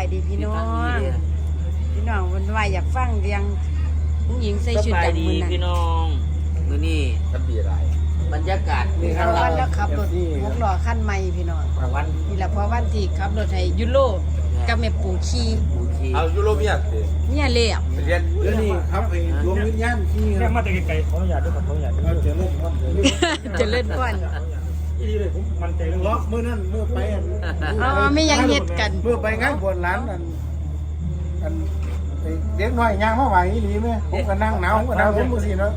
ายดีพี่น้อง พี่น้องวันวายอยากฟังเรียงผู้หญิงใส่สชุดบายดำดีมือนั้พี่นน้องมื้อนี้ทำดีอะไรบรรยากาศเพข้างราะเราวันแล้วขับรถหกล้อขั้นใหม่พี่น้องประวันนี่แหละเพราะวันที่ขับรถให้ยุโรกับแม่ปู่ขี่บูชีเอายูโรเมียสิเนี่ยเลี้ยบไปเรียนเดี๋ยวนี้ครับไอ้ดวงวิญญาณที่แค่มาแต่ไกลๆขออนุญาตด้วยครับขออนุญาตด้วย เราจะเล่นมันเดี๋ยวนี้เจะเล่นก่อน อีดีเลยผมมันใจเรื่องเพราะเมื่อนั้นเมื่อไปอันอ๋อไม่ยังเฮ็ดกันเมื่อไปงานบวชหลานอันอันไอ้เด็กน้อยย่างมาไหวอีหลีไหมผมก็นั่งหนาวผมก็นั่งผมมือสิเนาะ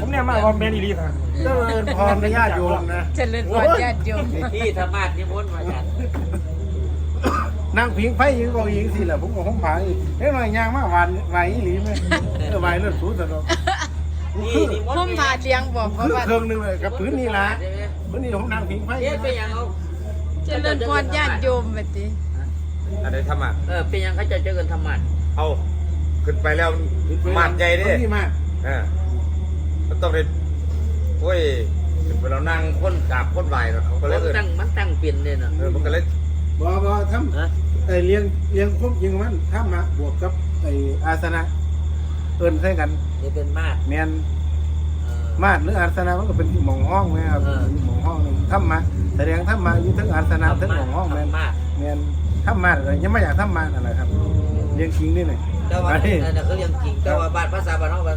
ผมเนี่ยมาว่าแมนอีลีค่ะเจริญพรในญาติโยมนะ เจะเล่นก่อนญาติโยมที่ธรรมาสนิมนต์มาจัดนั่งพิงไฟยิงก็ยิงสิแหละผมก็ห้องผาอีกเด็กน้อยย่างมาหวานไหวอีหลีไหมเออไหวเลือดสูดตลอดนี่นิมนต์พุ่มพาเลี้ยงบอกเพราะคือว่าเครื่องหนึงเลยกับพื้นนี่ละ ใช่ไหม พื้นนี่ผมนั่งพิงไฟเอ๊ะเป็นหยังเอาเจะเล่นก่อนญาติโยมแบบนี้อะไรทำอะเออเป็นหยังเขาจะเจอกันธรรมาสเอาขึ้นไปแล้วมาดใหญ่ดินี่มากอ่ามันต้องได้โอ้ยขึ้นไปแล้วนั่งค้นกราบค้นไหวเนาะเขาก็เลยมันเออตั้งมันตั้งเปลี่ยนเลยเนาะเออมันก็เลยบ่บ่ทฮะำไอ้เลี้ยงเลี้ยงครบยิงมันถ้ามาบวกกับไอ้อาสนะเอิ้นใส่กันนี่เป็นมาสแมนเออ มาดหรืออาสนะมันก็เป็นหมองห้องไหมครับเออ หมองห้องหนึงถ้ามาแสดงถ้ามาอยู่ทั้งอาสนะทั้งหมองห้องแมนธรรมาสแมนถ้ามาเลยยังไม่อยากถ้ามาอะไรครับเลี้ยงคิงนี่หน่อยแต่ว่าอันนี้นั่นน่ะเขาเรียกจริงแต่ว่าบ้านภาษาบ้านเราว่า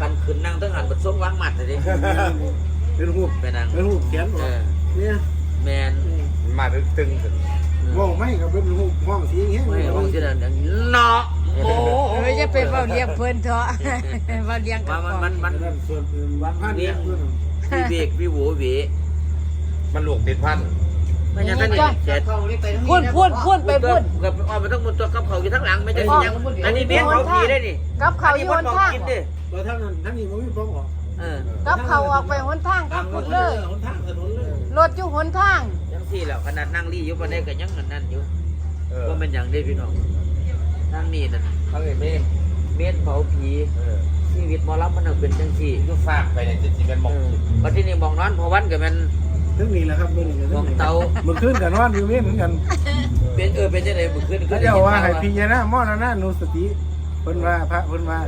กันขึ้นนั่งทั้งหันบนทรงวางหมัดเลยดิเป็นหูปไปนั่งเป็นหูปเขียนเออเนี่ยแมนมาดตึงขึ้นว่องไม่กับเป็นหูปห้องสีเงี้ยไม่บางทีนั่นอย่างเนาะ โอ้เออจะไปเฝ้าเลี้ยงเพิ่นเถอะเฝ้าเลี้ยงกับมันพ่อมันมันนั่นส่วนอื่นวันพันเนี่ยเพื่อนพี่เบกพี่โหวเวมันหลวกติดพันไม่ใช่ท่านนี่เจ็ดพูดพูดพูดไปพูดกับออกมาต้องบนตัวกับเขาอยู่ทั้งหลังไม่ใช่ที่ยังอันนี้เบี้ยเขาผีได้นี่กับเขาอยู่หนทางกินดิแล้วท่านนั้นท่านนี่มันมีป้องหรอเออกับเขาออกไปหนทางกับพูดเลยหนทางถนนเลยรถอยู่หนทางยังสี่แล้วขนาดนั่งรีอยู่ประเด็ก็ยังนั่นอยู่เออก็เป็นอย่างได้พี่น้อง ทางนี้นั่นทั้งไอ้เมฆเม็ดเผาผีเออชีวิตหมอลำมันเป็นจังสี่ก็ฟาดไปเนี่ยจะจีเป็นหมอกวันที่นี่มองนอนพอวันก็มันถึงนี่แหละครับเมื่อนี้มองเตาเมื่อคืนกันนอนอยู่เว้นเหมือนกันเป็นเออเป็นจังไดบุขึ้นเขาเจ้าว่าให้พิจารณามอนานานุสติเพิ่นว่าพระเพิ่นว่า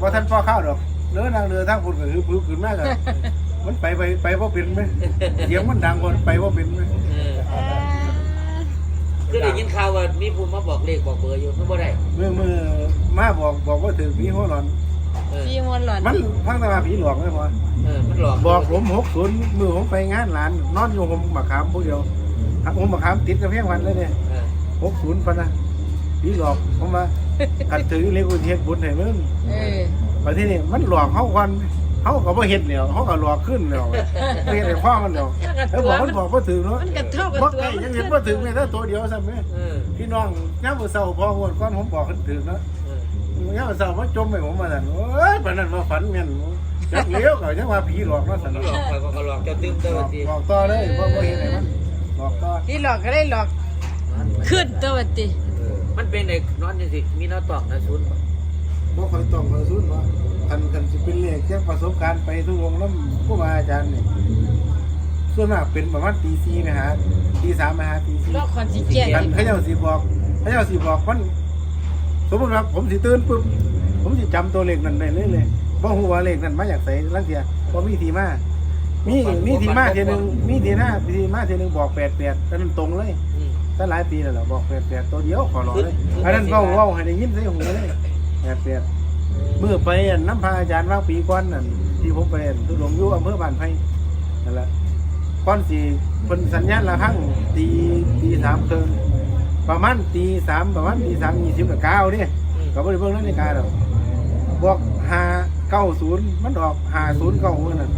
ว่าท่านพ่อข้าวดอกเนื้อนางเรือทั้งพุ่นก็คือพื้นขึ้นมากกันมันไปไปไปว่าเป็นไหมเสียงมันดังคนไปว่าเป็นไหมเออคือได้ ยินข่าวว่ามีผู้มาบอกเลขบอกเบอร์อยู่คือบ่ได้เมื่อเมื่อมาบอกบอกว่าถือผีหัวหลอน เออพี่มวนหล่อนมันพังตาผีหลอกไม่พอเออมันหลอกบอกผมหกศูนย์มือผมไปงานหลาน นอนอยู่ผมมะขามผู้เดียวหักผมมะขามติดกับเพียงวันเลยเนี่ยเออหกศูนย์ปะนะผีหลอกผมว่าขัดถือเรียกว่าเทศบุญให้มึงเออประเทศนี้มันหลอกเขาควัน เขาก็บ่เฮ็ดแล้วเขาก็หลอกขึ้นแล้วเฮ็ดให้พ่อมันแล้วแล้วบอกมันบอกบ่ถึงเนาะมันกระเท่ากับบ่ตัวไก่มันยังเห็นบ่ถึงแม้แต่ตัวเดียวซ้ำแม่เออพี่น้องยามมื้อเช้าพ่อฮวดก่อนผมบอกเพิ่นถึงเนาะเออยามมื้อเช้ามาจมให้ผมมาซั่นโอ้ยปานนั้นมาฝันแม่นจักเลี้ยวก็ยังว่าผีหลอกเนาะซั่นหลอกไปก็หลอกเจ้าตื้มเจ้าทีบอกต่อเลยบ่บ่เฮ็ดให้มันบอกต่อที่หลอกก็ได้หลอก ขึ้นตัวติมันเป็นไอ้นอนจังสิมีน้อตอกนะศูนย์บ่ค่อยต้องค่อยซุนว่า คันคันสิเป็นเลขจากประสบการณ์ไปทุกวงนำครูบาอาจารย์นี่ส่วนมากเป็นประมาณตี4นะฮะตี3นะฮะตี4ลอกคอนสิแก่กันเขาเจ้าสีบอกเขาเจ้าสีบอกมันสมมติว่าผมสิตื่นปุ๊บผมสิจำตัวเลขนั้นได้เลยเลยเพราะหัวาเลขนั้นมาจากไสลังเทียเพราะมีทีมา มีมีทีมาทีหนึ่งมีทีหน้าทีมาทีหนึ่งบอกแปดแปดแต่นั้นตรงเลยตั้งหลายปีแล้วล่ะบอกแปดแปดตัวเดียวขอร้องเลยอันนั้นเว้าเว้าให้ได้ยินใส่หูเลยแปดแปด เมื่อไปอันน้ำพาอาจารย์ว่าปีก่อนนั่นที่ผมไปอันทุดงอยู่อำเภอบ้านไผ่นั่นแหละก่อนสี่เป็นสัญญาณละครั้งตีตีสามครึ่งประมาณตีสามประมาณตีสามยี่สิบกับเก้าเนี่ยก็บริเวณนั้นในการหรอกบอกหาเก้าศูนย์มันออกหาศูนย์เก้าเมื่อนั้น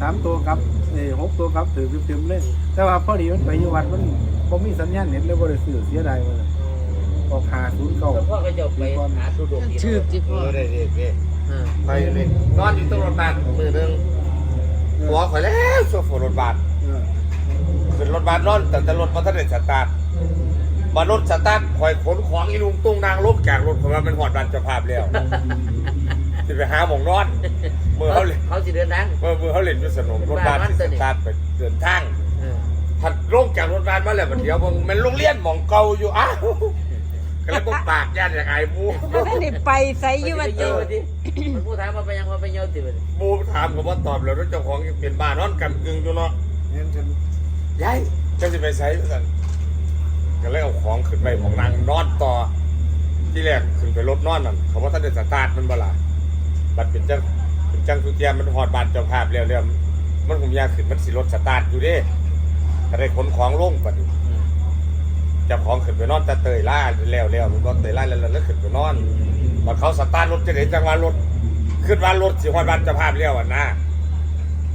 สามตัวครับเอ้ยหกตัวครับถือเต็มๆเลยแต่ว่าพอดีมันไปอยู่วัดมันผมมีสัญญาณเน็ตเลยบริสุทธิ์เสียดายเลยออ กหาศูนย์เก้าแล้วพ่อก็จะไปหาสุดงถือจิเอพ่ออได้ได้ได้เออไปเลยนอนอยู่ตรงรถบัสมือหนึงหัวข่อยแล้วโซฟรถบัสเออขึ้นรถบัสนอนแต่แต่รถมาทันได้สตาร์ทมารถสตาร์ทข่อยขนของอีลุงตุ้งนางลบจากรถข่อยมาเป็นหอดบันเจ้าภาพแล้วสิไปหาหมองนอนมือเขาเล่นเขาสิเดินทางมือมือเขาเล่นอยู่สนมรถบัสที่สตาร์ทไปเดินทางเออมผัดลงจากรถบัสมาแล้วบัดเดียวมันมันโรงเรียนหมองเก่าอยู่อ้าว ก็เลยบ่ปากย่านอย่างไอ้บูแล้วท่านได้ไปใส่อยู่ว่าเยติอะดิมันพูดถามมาไปยังมาไปเยอะติบัดบูถามก็บ่ตอบแล้วเจ้าของยังเป็นบ้านนอนกันกึ่งอยู่เนาะเห็นกันยายเจ้าสิไปไสสั่นก็เลยเอาของขึ้นไปของนางนอนต่อ ที่แรกขึ้นไปรถนอนนั่นเขาว่าท่านได้สตาร์ทมันบ่ล่ะบัดเป็นจังเป็นจังทุกอย่างมันฮอดบ้านเจ้าภาพแล้วแล้วมันผมอยากขึ้นมันสิรถสตาร์ทอยู่เด้ก็ได้ขนของลงบัดนี้เจ้าของขึ้นไปนอนแต่เตยล่าแล้วแล้วมันบอกเตยล่าแล้วแล้วขึ้นไปนอนพอเขาสตาร์ทรถจะเห็นจังหวะรถขึ้นว่ารถสิฮอดบ้านเจ้าภาพแล้วอะนะ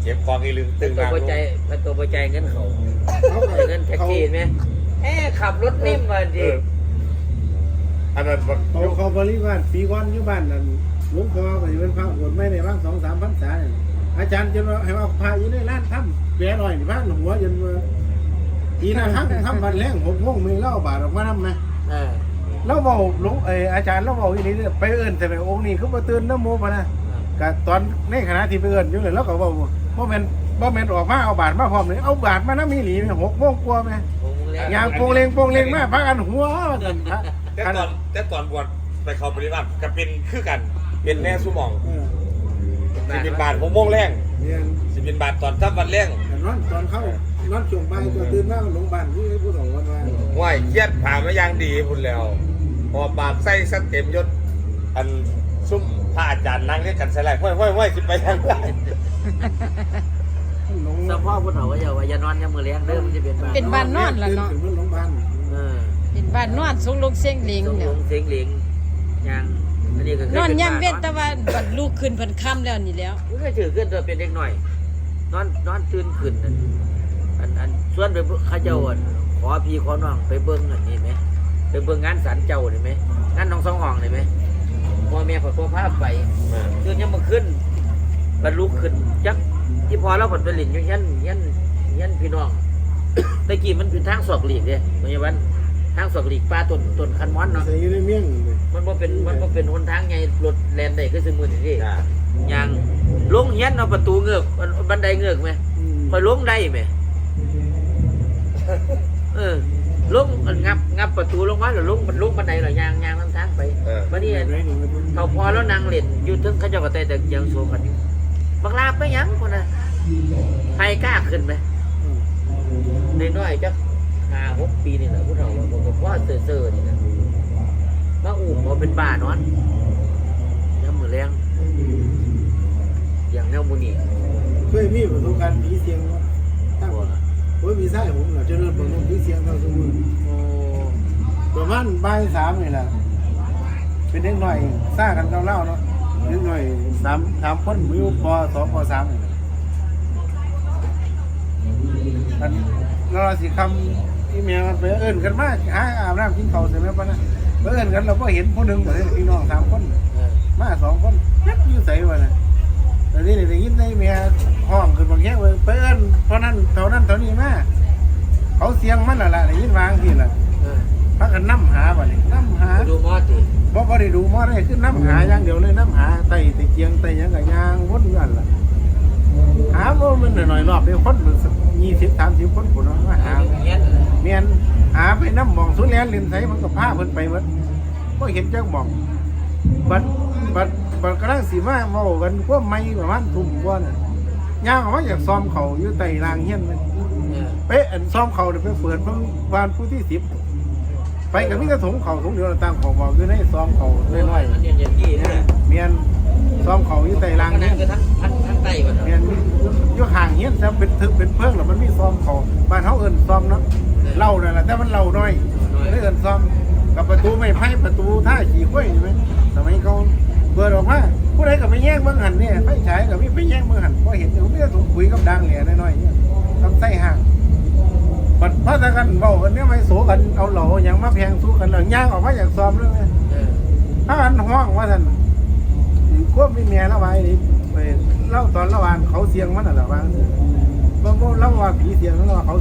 เก็บของอีลึงตึเป็นงตัวนางปัลจงจัยเป็นตัวปัจจัยเงินเขาเขาเงินแท็กซี่ไหมเอ๊ะขับรถนิ่มมาเอดิออันนั้นมันเขาเขาบริวารปีก้อนอยู่บ้านนั่นหลุงพ่อก็สิเป็นพระบวชไม่ได้บ้างสองสามพรรษาเนี่ยอาจารย์จะว่าให้ว่าพระอยู่ในร้านถ้ำแปรหน่อยนี่บ้านหัวจน ว่าทีนะครั้งคำวันแรงหกโมงมีเหล่าบาทออกมาทำไหมเออเราเบาหลวงเอออาจารย์เราเบาอีนี้ไปเอื่นแต่ไปองค์นี้เขามาตื่นน้ำโมปะนะกตอนในขณะที่ไปเอื่นอยู่เลยเราก็เบาบ่แม่นบ่แม่นออกมาเอาบาทมาพร้อมเลยเอาบาทมาน้ำมีหลีไหมหกโมงกว่าไหมผมแล้วยางโปงเลงโปงเลงมาพักกันหัวว่าซั่นพระแต่ตอนแต่ตอนบวชไปเขาปฏิบัติก็เป็นคือกันเป็นแน่สุหมองเออสิเป็นบาทหกโมงแรงเรียนสิเป็นบาทตอนทับวันแรงแต่นอนตอนเข้า นอนช่วงบ่ายตัวตื่นมาโรงพยาบาลที่ผู้สองวันว่าห้วยเครียดผ่ามาอย่างดีพุ่นแล้วหอบบาทใส่สเต็มยศอันซุ่มพระอาจารย์นั่งเรียกกันใส่ไรห้วยห้วยห้วยสิไปทางไรหลงสภาพผู้เฒ่าก็อย่าว่าอย่านอนยังมือเลี้ยงเด้อมันจะเป็นบ้าเป็นบ้านนอนล่ะเนาะตื่ขึ้โรงพยาบาลเออเป็นบ้านนอนสุกลงเสียงหลิงต้องเนี่ลยงเสียงหลิงยังอันนี้ก็คืนอนยามเว้นแต่ว่าบัดลูกขึ้นเพิ่นค่ำแล้วนี่แล้วมันก็ถือขึ้นตัวเป็นเด็กหน่อยนอนนอนตื่นขึ้นนั่น อันอันส่วนไปเบิ่งเข้าเจ้าอะขอพี่ขอน้องไปเบิ้งอันนี้ไหมไปเบิ้งงานสันเจ้านี่ไหมงานน้องสองห้องนี่ไหมพ่อแม่ขอตัวพาไปคือยังมาขึ้นบรรลุขึ้นจักที่พอเราผลผลิตอยู่ยันยันยันพี่น้องตะกี้มันเป็นทางสอกหลีกเนี่ยเมื่อวันทางสอกหลีกป้าต้นต้นคันม้อนเนาะใส่อยู่ในเมี่ยงเลยมันบ่เป็นมันบ่เป็นหนทางไงรถแลนได้คือสมือนี่ดิจ้ะยังลงเฮียนเอาประตูเงือกบันบันไดเงือกไหมอืมคอยลงได้ไหม เออลงงับงับประตูลงมาแล้วลงมันลงบันไดหรอยางยางทางทางไปเออ วันนี้ไหนนี่มันเขาพอแล้วนางเล่นอยู่ถึงเขาเจ้าก็แต่แต่ยังโซกันอยู่บังลาไปยังคนน่ะใครกล้าขึ้นไหมอืมในน้อยๆจักห้าหกปีนี่แหละพวกเราว่าบอกว่าเซ่อๆนี่นะมาอุ้มมาเป็นบ้านอนย้ำมือแรงอย่างแนวมูนี่เคยมีประสบการณ์ผีเสียงว่าตั้งโอ้ ยมีไส้ผมเหรอจะเริ่มเปิดลมผีเสียงเท่าสมมุติโอ้ประมาณบ่ายสามนี่แหละเป็นเด็กหน่อยซ่ากันเล่าๆเนาะเด็กหน่อยสามสามคนมีอยู่ปสองปสามนี่แหละอันเราสิคำที่เมียมันไปเอิ้นกันมาหาอาบน้ำกินข้าวเสร็จแล้วปะนะไปเอิ้นกันเราก็เห็นผู้หนึ่งเหมือนพี่น้องสามคนเออมาสองคนยักอยู่ใส่วะนะแต่นี่ได้ยินในเมีย ห้องขึ้นบางแง่เว้ยไปเอิ้นเพราะนั้นเท่านั้นเท่านี้มาเขาเสียงมันละละได้ยินวางทีละเออพักกันน้ำหาบ่นี่น้ำหาไปดูหมอสิบ่บ่ได้ดูมอได้คือน้ำหาอย่างเดียวเลยน้ำหาไต่ตะเกียงไต่หยังกับยางวนอยู่นั่นล่ะหาบ่มันหน่อยๆรอบเดียวคนมันยี่สิบสามสิบคนพุ่นเนาะมาหาเงี้ยเมียนหาไปน้ำหมองสุดแลนลินไสมันก็พาเพิ่นไปหมดบ่เห็นจักหมองบัดบัดบัดกำลังสีมาเมากันพวกไม่ประมาณทุ่มกว่าน่ะ ย่างออกมาจากซ้อมเขาอยู่ใต้รางเฮียนเลยเออเป๊ะอันซ้อมเขาเนี่ยไปเปิดเพิ่งวานผู้ที่สิบไปกับมิตรถุงเขาถุงเดียวต่างของบอกอยู่ในซ้อมเขาน้อยอันนี้อย่างที่นะๆเมียนซ้อมเขาอยู่ใต้รางอันเฮีนั้ยนนคือทั้งทั้งทั้งไต้ก่อนเมียนอยู่ห่างเฮียนแต่เป็นทึบเป็นเพิ่งแล้วมันมีซ้อมเขาบ้านเขาเอิ้นซ้อมเนาะเหล่านั่นแหละแต่มันเหล่าน้อยเลยเอิ้นซ้อมกับประตูไม่ไพ่ประตูท่าขี่ข้อยใช่ไหมสมัยเขาเปิดออกมาผู้ใดก็ไปแย่งเมืองหันเนี่ยไฟฉายก็มีไปแย่งเมืองหันพอเห็นอยู่มีแต่ถุงปุ๋ยกับดังเหลี่ยน้อยๆเนี่ยทำไส้ห่างบัดพอตะกันเบากันเนี่ยไม่โสกันเอาเหล่าอย่างมาแพงสู้กันแล้วย่างออกมาจากซ้อมเลยเออถ้าอันห้องว่าท่านควบมีเมียแล้วไว้นี่ไปเล่าตอนระหว่างเขาเสียงมันน่ะระหว่างบ่บ่เล่าว่าผีเสียงแล้วว่าเขา